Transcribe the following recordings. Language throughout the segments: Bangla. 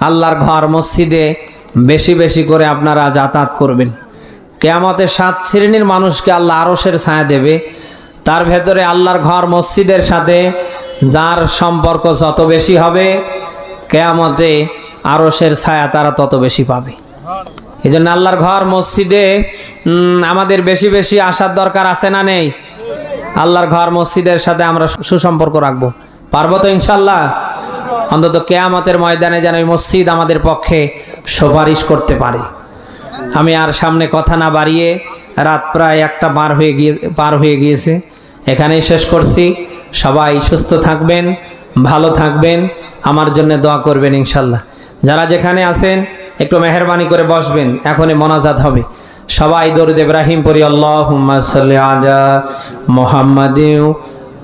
আল্লাহর ঘর মসজিদে বেশি বেশি করে আপনারা যাতায়াত করবেন। কেয়ামতে সাত শ্রেণির মানুষকে আল্লাহ আরসের ছায়া দেবে। তার ভেতরে আল্লাহর ঘর মসজিদের সাথে যার সম্পর্ক যত বেশি হবে, কেয়ামতে আরসের ছায়া তারা তত বেশি পাবে। এই জন্য আল্লাহর ঘর মসজিদে আমাদের বেশি বেশি আসার দরকার আছে না নেই? আল্লাহর ঘর মসজিদের সাথে আমরা সুসম্পর্ক রাখব। পারব তো ইনশাল্লাহ? অন্তত কেয়ামতের ময়দানে যেন ওই মসজিদ আমাদের পক্ষে সুপারিশ করতে পারে। আমি আর সামনে কথা না বাড়িয়ে রাত প্রায় একটা পার হয়ে গিয়ে, পার হয়ে গিয়েছে। এখানেই শেষ করছি। সবাই সুস্থ থাকবেন, ভালো থাকবেন। আমার জন্য দোয়া করবেন ইনশাল্লাহ। যারা যেখানে আছেন, একটু মেহরবানি করে বসবেন। এখনই মনাজাত হবে। সবাই দরুদ ইব্রাহিম পরি আল্লাহ সাল্লি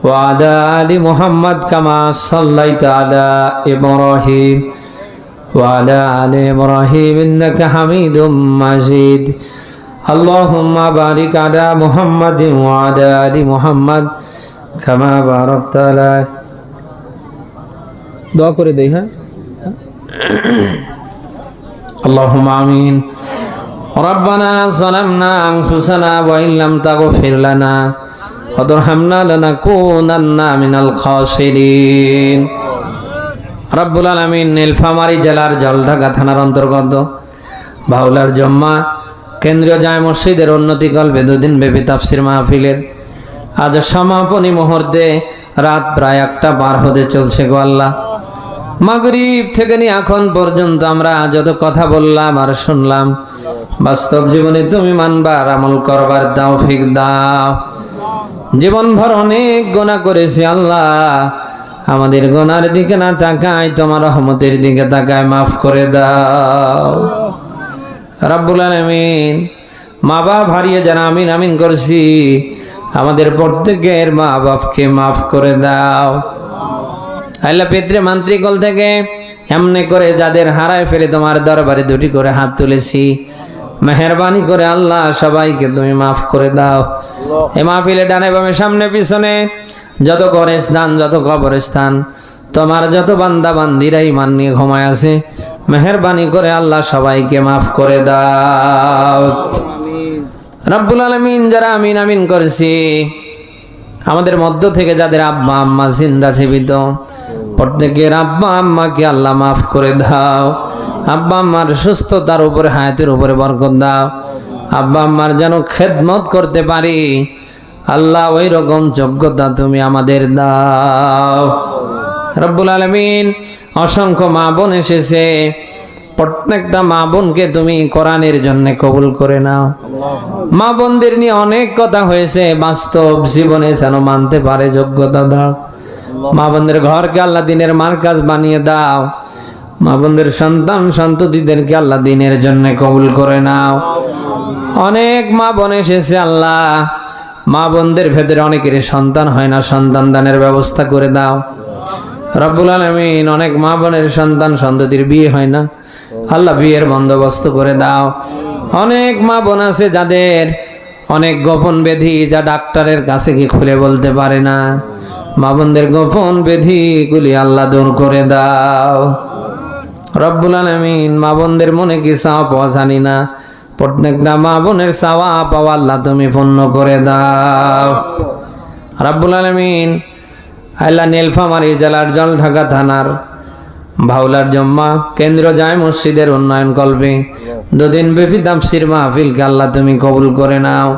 আলা মুহাম্মাদিউ ওয়ালা আলি মুহাম্মদ কামা সাল্লাইতা আলা ইব্রাহিম وعلى آل إبراهيم إنك حميد مجيد اللهم بارك على محمد وعلى آل محمد كما باركت على দোয়া করে দেই হ্যাঁ اللهم آمين ربنا ظلمنا أنفسنا وإن لم تغفر لنا وترحمنا لنكونن من الخاسرين রব্বুল আলমিন নীলফামারী জেলার জলঢাকা থানার অন্তর্গত বাউলার জম্মা কেন্দ্রীয় জায় মসজিদের উন্নতি কল্পে দুদিন ব্যাপী তাফসির মাহফিলের আজ সমাপনী মুহূর্তে রাত প্রায় একটা পার হতে চলছে গো আল্লাহ মাগরিব থেকে নিয়ে এখন পর্যন্ত আমরা যত কথা বললাম আর শুনলাম বাস্তব জীবনে তুমি মানবার আমল করবার দাও ফিক দাও জীবনভর অনেক গোনা করেছি আল্লাহ। আমাদের গোনার দিকে না তাকায়, তোমার রহমতের দিকে তাকায়, মাফ করে দাও। রাব্বুল আলামিন মা বাপ হারিয়ে যারা আমিন আমিন করছি, আমাদের প্রত্যেকের মা বাপকে মাফ করে দাও। আল্লাহ পেত্রে মান্ত্রিকল থেকে এমনি করে যাদের হারায় ফেলে তোমার দরবারে দুটি করে হাত তুলেছি। মেহরবানি করে আল্লাহ সবাইকে তুমি মাফ করে দাও। এ মাহফিলে ডানে বামে সামনে পিছনে যত ঘরে স্থান যত কবরস্থান, তোমার যত বান্দা বান্দিরা ইমান নিয়ে ঘুমায় আছে, মেহরবানি করে আল্লাহ সবাইকে মাফ করে দাও। রব্বুল আলমিন যারা আমিন আমিন করেছি, আমাদের মধ্য থেকে যাদের আব্বা আম্মা জিন্দা জীবিত, প্রত্যেকের আব্বা আম্মাকে আল্লাহ মাফ করে দাও। আব্বা আম্মার সুস্থতার উপরে, হায়াতের উপরে বরকত দাও। আব্বা আম্মার যেন খেদমত করতে পারি। আল্লাহ ওই রকম যোগ্যতা তুমি আমাদের দাও। রব্বুল আলমিন অসংখ্য মা বোন এসেছে। প্রত্যেকটা মা বোনকে তুমি কোরআনের জন্য কবুল করে নাও। মা বোনদের নিয়ে অনেক কথা হয়েছে, বাস্তব জীবনে যেন মানতে পারে যোগ্যতা দাও। মা বোনদের ঘরকে আল্লাহ দিনের মার্কাজ বানিয়ে দাও। মা বোনদের সন্তান, সন্ততিদেরকে আল্লাহ দিনের জন্য কবুল করে নাও। অনেক মা বোন এসেছে আল্লাহ। মা বোনদের ভেতরে অনেকের সন্তান হয় না, সন্তান দানের ব্যবস্থা করে দাও। রব্বুল আলমিন অনেক মা বোনের সন্তান, সন্ততির বিয়ে হয় না। আল্লাহ বিয়ের বন্দোবস্ত করে দাও। অনেক মা বোন আছে যাদের অনেক গোপন বেধি যা ডাক্তারের কাছে কি খুলে বলতে পারে না। মা বোনদের গোপন বেধিগুলি আল্লাহ দূর করে দাও। রব্বুল আলমিন মা বোনদের মনে কি চাওয়া পাওয়া জানি না। প্রত্যেকটা মা বোনের চাওয়া পাওয়া আল্লাহ তুমি পূর্ণ করে দাও। রব্বুল আলমিন আল্লাহ নীলফামারী জেলার জল ঢাকা থানার ভাউলার জম্মা কেন্দ্র জায় মসজিদের উন্নয়ন কল্পে দুদিন বেফি তাফসির মাহফিলকে আল্লাহ তুমি কবুল করে নাও।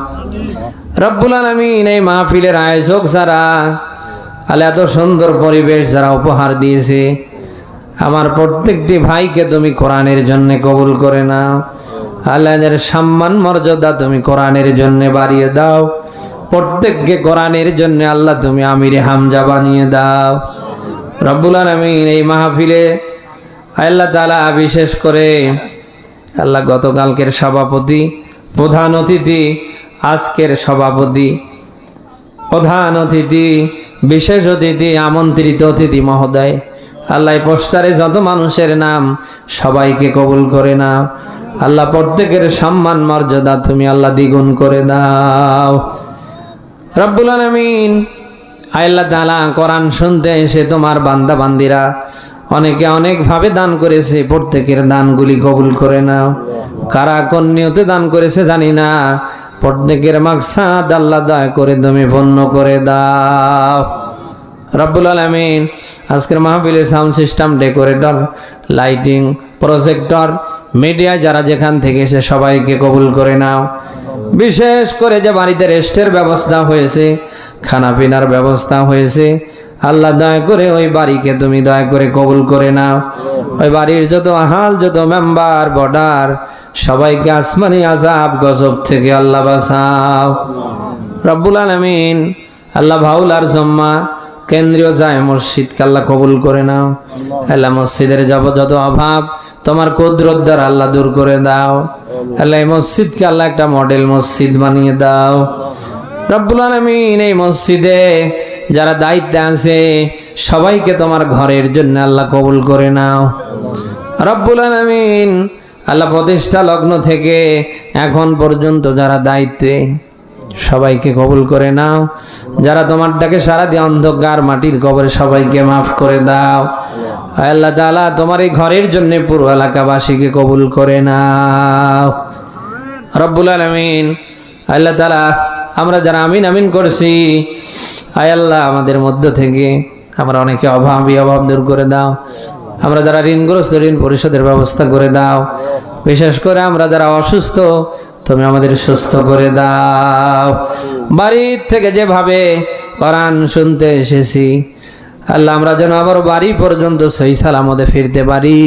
রব্বুল আলমিন এই মাহফিলের আয়োজক যারা, আল্লাহ এত সুন্দর পরিবেশ যারা উপহার দিয়েছে। আমার প্রত্যেকটি ভাইকে তুমি কোরআনের জন্য কবুল করে নাও। আল্লাহের সম্মান, মর্যাদা তুমি কোরআনের জন্য বাড়িয়ে দাও। প্রত্যেককে কোরআনের জন্য আল্লাহ তুমি আমির হামজা বানিয়ে দাও। রব্বুল আলমিন এই মাহফিলে আল্লাহ তালা বিশেষ করে আল্লাহ গতকালকের সভাপতি, প্রধান অতিথি, আজকের সভাপতি, প্রধান অতিথি, বিশেষ অতিথি, আমন্ত্রিত অতিথি মহোদয় আল্লাহ পোস্টারে যত মানুষের নাম সবাইকে কবুল করে নাও। আল্লাহ প্রত্যেকের সম্মান, মর্যাদা তুমি আল্লাহ দ্বিগুণ করে দাও। রব্বুল আলমিন আল্লাহ তালা কোরআন শুনতে এসে তোমার বান্দা বান্দিরা অনেকে অনেকভাবে দান করেছে, প্রত্যেকের দানগুলি কবুল করে নাও। কারা কোন নিয়তে দান করেছে জানি না, প্রত্যেকের মাকসাদ আল্লাহ দয়া করে তুমি পূর্ণ করে দাও। রব্বুল আলমিন আজকের মাহফিলের sound system, decorator, lighting, projector, media যারা যেখান থেকে এসে সবাইকে কবুল করে নাও। বিশেষ করে যে বাড়িতে রেস্টের ব্যবস্থা হয়েছে খানা পিনার ব্যবস্থা হয়েছে, আল্লাহ দয়া করে ওই বাড়িকে তুমি দয়া করে কবুল করে নাও। ওই বাড়ির যত আহাল, যত মেম্বার, বর্ডার, সবাইকে আসমানি আজাব গজব থেকে আল্লাহ বাঁচাও। রব্বুল আলমিন, আল্লাহ ভাউলার জম্মা কেন্দ্রীয় যায় মসজিদকে আল্লাহ কবুল করে নাও। আল্লাহ। মসজিদের যাব যত অভাব তোমার কুদরত দ্বারা আল্লাহ দূর করে দাও। আল্লাহ। এই মসজিদকে আল্লাহ একটা মডেল মসজিদ বানিয়ে দাও। রব্বুল আলমিন এই মসজিদে যারা দায়িত্বে আছে সবাইকে তোমার ঘরের জন্য আল্লাহ কবুল করে নাও। রব্বুল আলমিন আল্লাহ প্রতিষ্ঠা লগ্ন থেকে এখন পর্যন্ত যারা দায়িত্বে সবাইকে কবুল করে নাও। যারা তোমার ডাকে সারা দিয়ে অন্ধকার মাটির কবরে সবাইকে মাফ করে দাও। আল্লাহ তাআলা, তোমার এই ঘরের জন্য পুরো এলাকাবাসীকে কবুল করে নাও। রব্বুল আলমিন আল্লাহ তালা আমরা যারা আমিন আমিন করছি, আয় আল্লাহ আমাদের মধ্য থেকে আমরা অনেকে অভাবী অভাব দূর করে দাও। আমরা যারা ঋণগ্রস্ত ঋণ পরিশোধের ব্যবস্থা করে দাও। বিশেষ করে আমরা যারা অসুস্থ তুমি আমাদের সুস্থ করে দাও। বাড়ির থেকে যেভাবে কোরআন শুনতে এসেছি, আল্লাহ আমরা যেন আবার বাড়ি পর্যন্ত সহি সালামতে ফিরতে পারি।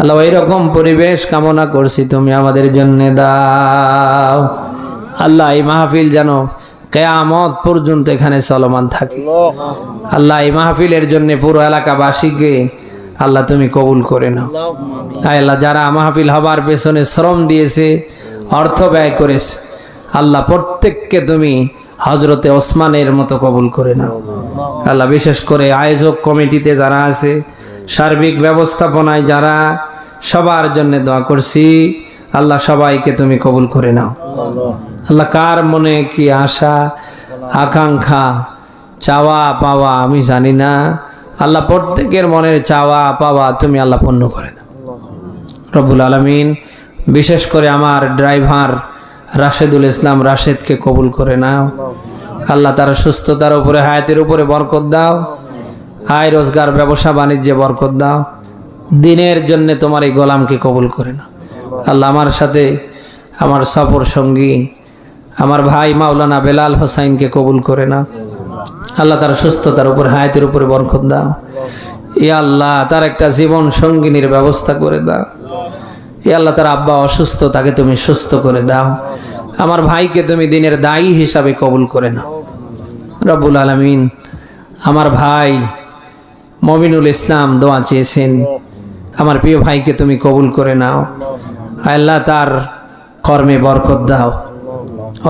আল্লাহ রকম পরিবেশ কামনা করছি তুমি আমাদের জন্য দাও। আল্লাহ এই মাহফিল যেন কেয়ামত পর্যন্ত এখানে চলমান থাকে। আল্লাহ এই মাহফিলের জন্য পুরো এলাকাবাসীকে আল্লাহ তুমি কবুল করে নাও। আল্লাহ, যারা মাহফিল হবার পেছনে শ্রম দিয়েছে অর্থ ব্যয় করেছে আল্লাহ প্রত্যেককে তুমি হজরতে ওসমানের মতো কবুল করে নাও। আল্লাহ বিশেষ করে আয়োজক কমিটিতে যারা আছে, সার্বিক ব্যবস্থাপনায় যারা, সবার জন্য দোয়া করছি। আল্লাহ সবাইকে তুমি কবুল করে নাও। আল্লাহ কার মনে কি আশা, আকাঙ্ক্ষা, চাওয়া পাওয়া আমি জানি না। আল্লাহ প্রত্যেকের মনের চাওয়া পাওয়া তুমি আল্লাহ পূর্ণ করে দাও রব্বুল আলমিন বিশেষ করে আমার ড্রাইভার রাশেদুল ইসলাম রাশেদকে কবুল করে নাও। আল্লাহ তার সুস্থতার উপরে, হায়াতের উপরে বরকত দাও। আয় রোজগার, ব্যবসা, বাণিজ্যে বরকত দাও। দিনের জন্য তোমার এই গোলামকে কবুল করে নাও। আল্লাহ আমার সাথে আমার সফর সঙ্গী, আমার ভাই মাওলানা বেলাল হোসাইনকে কবুল করে না আল্লাহ তার সুস্থতার উপর, হায়াতের উপরে বরকত দাও। এ আল্লাহ, তার একটা জীবন সঙ্গিনীর ব্যবস্থা করে দাও। এ আল্লাহ তার আব্বা অসুস্থ, তাকে তুমি সুস্থ করে দাও। আমার ভাইকে তুমি দিনের দায়ী হিসাবে কবুল করে নাও। রব্বুল আলমিন আমার ভাই মমিনুল ইসলাম দোয়া চেয়েছেন, আমার প্রিয় ভাইকে তুমি কবুল করে নাও। আল্লাহ তার কর্মে বরকত দাও।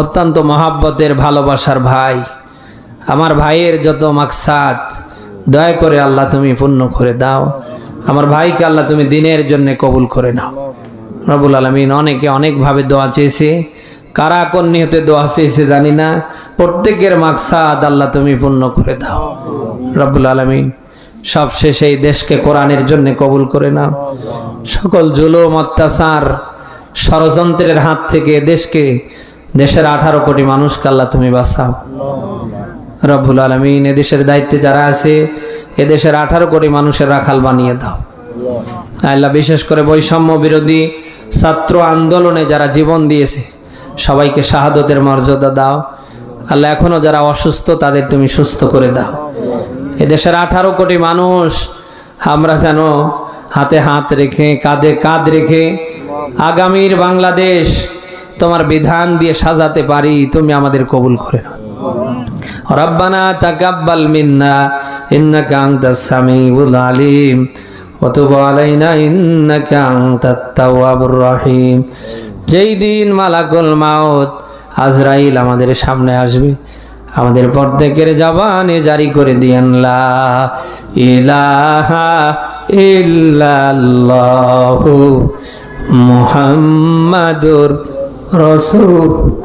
অত্যন্ত মহাব্বতের ভালোবাসার ভাই, আমার ভাইয়ের যত মাকসাদ, দয়া করে আল্লাহ তুমি পূর্ণ করে দাও। আমার ভাইকে আল্লাহ তুমি দিনের জন্য কবুল করে নাও। রবুল আলমিন অনেকে অনেকভাবে দোয়া চেয়েছে। কারা কোন নিহতে দোয়া চেয়েছে জানি না। প্রত্যেকের মাকসাদ আল্লাহ তুমি পূর্ণ করে দাও। রব্বুল আলমিন সব শেষে এই দেশকে কোরআনের জন্য কবুল করে নাও। সকল জুলুম, অত্যাচার, ষড়যন্ত্রের হাত থেকে দেশকে, দেশের আঠারো কোটি মানুষকে আল্লাহ তুমি বাঁচাও। রব্বুল আলমিন এদেশের দায়িত্বে যারা আছে এদেশের আঠারো কোটি মানুষের রাখাল বানিয়ে দাও। আল্লাহ বিশেষ করে বৈষম্য বিরোধী ছাত্র আন্দোলনে যারা জীবন দিয়েছে, সবাইকে শাহাদতের মর্যাদা দাও। আল্লাহ এখনও যারা অসুস্থ, তাদের তুমি সুস্থ করে দাও। এদেশের আঠারো কোটি মানুষ, আমরা যেন হাতে হাত রেখে, কাঁধে কাঁধ রেখে আগামীর বাংলাদেশ তোমার বিধান দিয়ে সাজাতে পারি, তুমি আমাদের কবুল করে নাও। রব্বানা তাকাব্বাল মিন্না, ইন্নাকা আনতাস সামিউল আলিম। তুব আলাইনা ইন্নাকা আনতাত তাওয়াবুর রহিম। যেই দিন মালাকুল মাউত আজরাইল আমাদের সামনে আসবে, আমাদের প্রত্যেকের জবানে জারি করে দিয়েন, লা ইলাহা ইল্লাল্লাহু মুহাম্মাদুর রাসূলুল্লাহ।